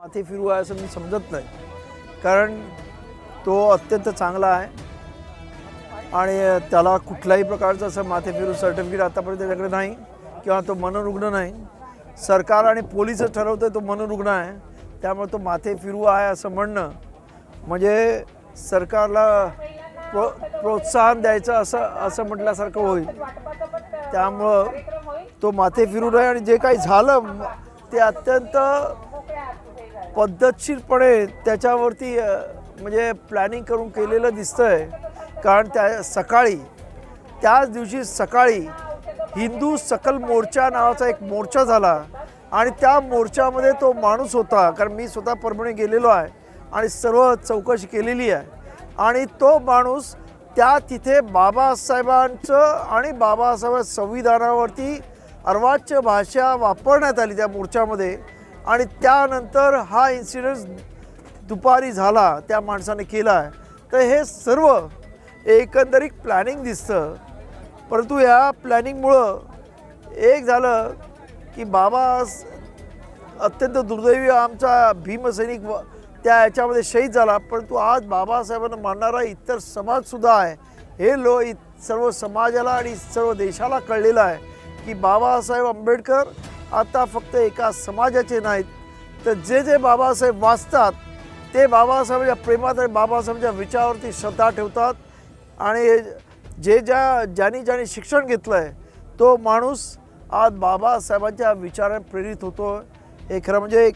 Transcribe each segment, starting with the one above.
माथे फिरू आहे असं मी समजत नाही. कारण तो अत्यंत चांगला आहे. आणि त्याला कुठल्याही प्रकारचं असं माथे फिरू सर्टिफिकेट आतापर्यंत त्याच्याकडे नाही किंवा तो मनोरुग्ण नाही. सरकार आणि पोलीसच ठरवतं तो मनोरुग्ण आहे. त्यामुळे तो माथे फिरू आहे असं म्हणणं म्हणजे सरकारला प्रो प्रोत्साहन द्यायचं असं असं म्हटल्यासारखं होईल. त्यामुळं तो माथे फिरू आहे आणि जे काही झालं ते अत्यंत पद्धतशीरपणे त्याच्यावरती म्हणजे प्लॅनिंग करून केलेलं दिसतं आहे कारण त्या सकाळी त्याच दिवशी सकाळी हिंदू सकल मोर्चा नावाचा एक मोर्चा झाला. आणि त्या मोर्चामध्ये तो माणूस होता कारण मी स्वतः परभणी गेलेलो आहे आणि सर्व चौकशी केलेली आहे. आणि तो माणूस त्या तिथे बाबासाहेबांचं आणि बाबासाहेब संविधानावरती अर्वाच्य भाषा वापरण्यात आली त्या मोर्चामध्ये. आणि त्यानंतर हा इन्सिडन्स दुपारी झाला त्या माणसाने केला आहे. तर हे सर्व एकंदरीत प्लॅनिंग दिसतं. परंतु ह्या प्लॅनिंगमुळं एक झालं की बाबा अत्यंत दुर्दैवी आमचा भीमसैनिक व- त्या याच्यामध्ये शहीद झाला. परंतु आज बाबासाहेबांना मानणारा इतर समाजसुद्धा आहे. हे लो इ सर्व समाजाला आणि सर्व देशाला कळलेलं आहे की बाबासाहेब आंबेडकर आता फक्त एका समाजाचे नाहीत तर जे जे बाबासाहेब वाचतात ते बाबासाहेबांच्या प्रेमात आणि बाबासाहेबांच्या विचारावरती श्रद्धा ठेवतात. आणि जे ज्या ज्यांनी ज्यांनी शिक्षण घेतलं आहे तो माणूस आज बाबासाहेबांच्या विचाराने प्रेरित होतो हे खरं म्हणजे एक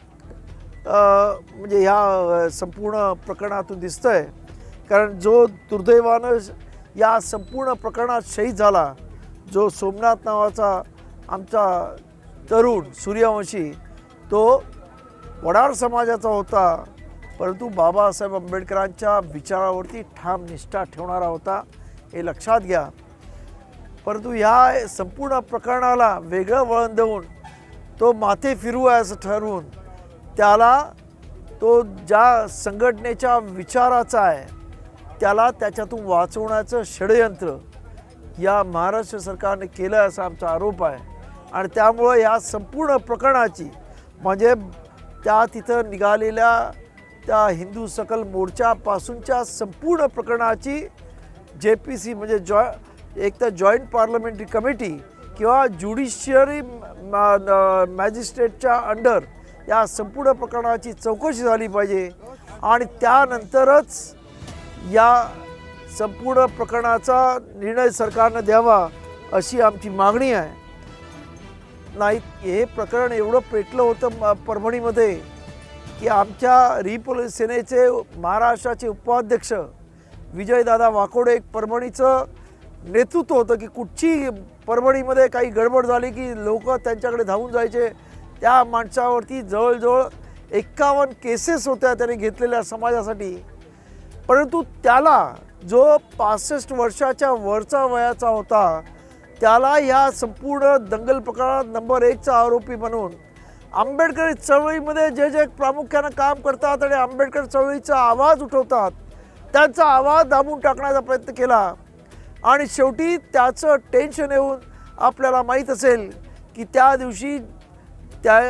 म्हणजे ह्या संपूर्ण प्रकरणातून दिसतं आहे कारण जो दुर्दैवानं या संपूर्ण प्रकरणात शहीद झाला जो सोमनाथ नावाचा आमचा तरुण सूर्यवंशी तो वडार समाजाचा होता परंतु बाबासाहेब आंबेडकरांच्या विचारावरती ठाम निष्ठा ठेवणारा होता हे लक्षात घ्या. परंतु ह्या संपूर्ण प्रकरणाला वेगळं वळण देऊन तो माथे फिरू आहे असं ठरवून त्याला तो ज्या संघटनेच्या विचाराचा आहे त्याला त्याच्यातून वाचवण्याचं षडयंत्र या महाराष्ट्र सरकारने केलं असा आमचा आरोप आहे. आणि त्यामुळं या संपूर्ण प्रकरणाची म्हणजे त्या तिथं निघालेल्या त्या हिंदू सकल मोर्चापासूनच्या संपूर्ण प्रकरणाची जे पी सी म्हणजे जॉ एक तर जॉईंट पार्लमेंटरी कमिटी किंवा ज्युडिशियरी मॅजिस्ट्रेटच्या अंडर या संपूर्ण प्रकरणाची चौकशी झाली पाहिजे. आणि त्यानंतरच या संपूर्ण प्रकरणाचा निर्णय सरकारनं द्यावा अशी आमची मागणी आहे. नाही हे प्रकरण एवढं पेटलं होतं परभणीमध्ये की आमच्या रिपोल सेनेचे महाराष्ट्राचे उपाध्यक्ष विजयदादा वाकोडे एक परभणीचं नेतृत्व होतं की कुठची परभणीमध्ये काही गडबड झाली की लोक त्यांच्याकडे धावून जायचे. त्या माणसावरती जवळजवळ एक्कावन्न केसेस होत्या त्याने घेतलेल्या समाजासाठी. परंतु त्याला जो पासष्ट वर्षाच्या वरचा वयाचा होता त्याला ह्या संपूर्ण दंगल प्रकरणात नंबर एकचा आरोपी म्हणून आंबेडकरी चळवळीमध्ये जे जे प्रामुख्यानं काम करतात आणि आंबेडकर चळवळीचा आवाज उठवतात त्यांचा आवाज दाबून टाकण्याचा प्रयत्न केला. आणि शेवटी त्याचं टेन्शन येऊन आपल्याला माहीत असेल की त्या दिवशी त्या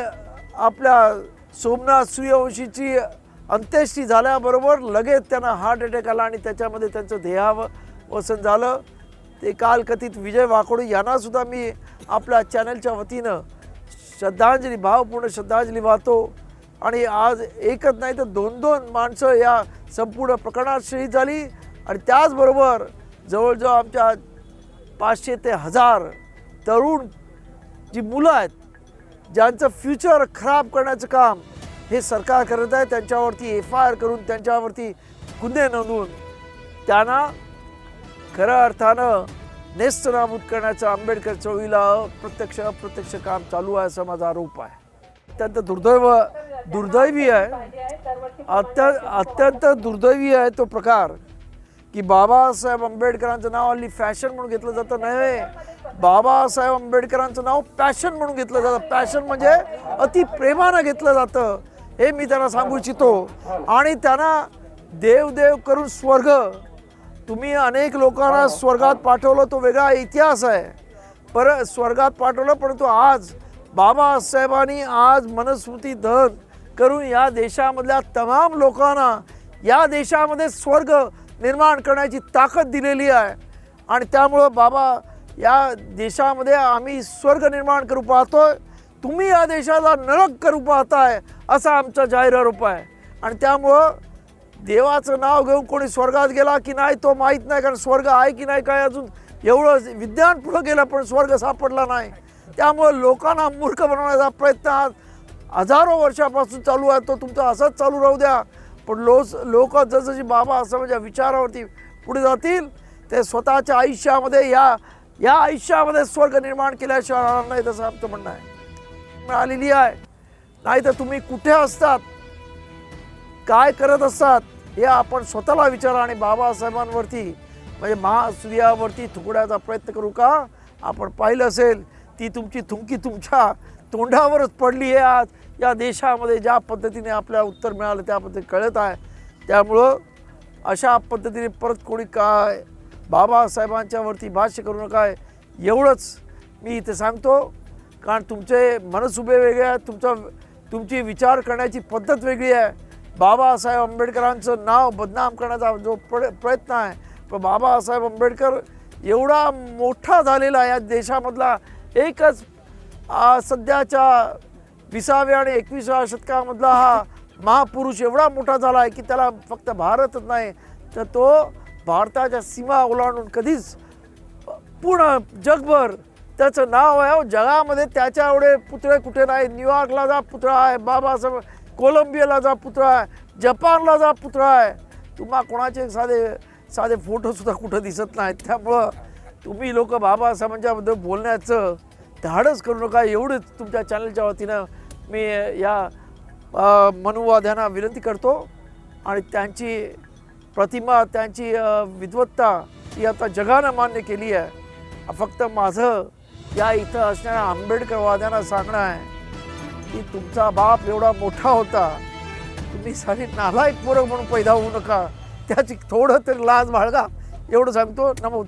आपल्या सोमनाथ सूर्यवंशीची अंत्येष्टी झाल्याबरोबर लगेच त्यांना हार्ट अटॅक आला आणि त्याच्यामध्ये त्यांचं देहावसन झालं. ते कालकथित विजय वाकोडे यांनासुद्धा मी आपल्या चॅनलच्या वतीनं श्रद्धांजली भावपूर्ण श्रद्धांजली वाहतो. आणि आज एकच नाही तर दोन दोन माणसं या संपूर्ण प्रकरणात शहीद झाली. आणि त्याचबरोबर जवळजवळ आमच्या पाचशे ते हजार तरुण जी मुलं आहेत ज्यांचं फ्युचर खराब करण्याचं काम हे सरकार करत आहे त्यांच्यावरती एफ आय आर करून त्यांच्यावरती गुन्हे नोंदवून त्यांना खऱ्या अर्थानं नेस्तनाबूत करण्याचं आंबेडकर चळवळीला प्रत्यक्ष अप्रत्यक्ष काम चालू आहे असा माझा आरोप आहे. अत्यंत दुर्दैव दुर्दैवी आहे. अत्यंत अत्यंत दुर्दैवी आहे तो प्रकार की बाबासाहेब आंबेडकरांचं नाव हल्ली फॅशन म्हणून घेतलं जातं नव्हे. बाबासाहेब आंबेडकरांचं नाव पॅशन म्हणून घेतलं जातं. पॅशन म्हणजे अति प्रेमानं घेतलं जातं हे मी त्यांना सांगू इच्छितो. आणि त्यांना देव देव करून स्वर्ग तुम्ही अनेक लोकांना स्वर्गात पाठवलं तो वेगळा इतिहास आहे. पर स्वर्गात पाठवलं परंतु आज बाबासाहेबांनी आज मनस्मृती धन करून या देशामधल्या तमाम लोकांना या देशामध्ये स्वर्ग निर्माण करण्याची ताकद दिलेली आहे. आणि त्यामुळं बाबा या देशामध्ये आम्ही स्वर्ग निर्माण करू पाहतोय. तुम्ही या देशाला नरक करू पाहताय असा आमचा जाहीर आरोप आहे. आणि त्यामुळं देवाचं नाव घेऊन कोणी स्वर्गात गेला की नाही तो माहीत नाही कारण स्वर्ग आहे की नाही काय अजून? एवढं विज्ञान पुढं गेलं पण स्वर्ग सापडला नाही. त्यामुळे लोकांना मूर्ख बनवण्याचा प्रयत्न आज हजारो वर्षापासून चालू आहे. तो तुमचा असाच चालू राहू द्या. पण लोस लोक जसजशी बाबा असं म्हणजे विचारावरती पुढे जातील ते स्वतःच्या आयुष्यामध्ये या या आयुष्यामध्ये स्वर्ग निर्माण केल्याशिवाय राहणार नाही तसं आमचं म्हणणं आहे. मिळालेली आहे. नाही तर तुम्ही कुठे असतात? काय करत असतात? हे आपण स्वतःला विचारा आणि बाबासाहेबांवरती म्हणजे महासूर्यावरती थुकण्याचा प्रयत्न करू का? आपण पाहिलं असेल ती तुमची थुंकी तुमच्या तोंडावरच पडली आहे आज. या देशामध्ये ज्या पद्धतीने आपल्याला उत्तर मिळालं त्या पद्धतीने कळत आहे. त्यामुळं अशा पद्धतीने परत कोणी काय बाबासाहेबांच्यावरती भाष्य करू नका. एवढंच मी इथे सांगतो. कारण तुमचे मनसुबे वेगळे आहेत तुमचा तुमची विचार करण्याची पद्धत वेगळी आहे. बाबासाहेब आंबेडकरांचं नाव बदनाम करण्याचा जो प्र प्रयत्न आहे पण बाबासाहेब आंबेडकर एवढा मोठा झालेला आहे या देशामधला. एकच सध्याच्या विसाव्या आणि एकविसाव्या शतकामधला हा महापुरुष एवढा मोठा झाला आहे की त्याला फक्त भारतच नाही तर तो भारताच्या सीमा ओलांडून कधीच पूर्ण जगभर त्याचं नाव आहे. जगामध्ये त्याच्या एवढे पुतळे कुठे नाही न्यूयॉर्कला जा पुतळा आहे. बाबासाहेब कोलंबियाला जा पुतळा आहे जपानला जा पुतळा आहे. तुम्हा कोणाचे साधे साधे फोटोसुद्धा कुठं दिसत नाहीत. त्यामुळं तुम्ही लोक बाबासाहेबांच्याबद्दल बोलण्याचं धाडस करू नका. एवढंच तुमच्या चॅनलच्या वतीनं मी या मनुवाद्यांना विनंती करतो. आणि त्यांची प्रतिमा त्यांची विद्वत्ता ही आता जगानं मान्य केली आहे. फक्त माझं या इथं असणाऱ्या आंबेडकरवाद्यांना सांगणं आहे. की तुमचा बाप एवढा मोठा होता तुम्ही सारी नालायक पोरं म्हणून पैदा होऊ नका. त्याची थोडं तरी लाज बाळगा. एवढं सांगतो. नमो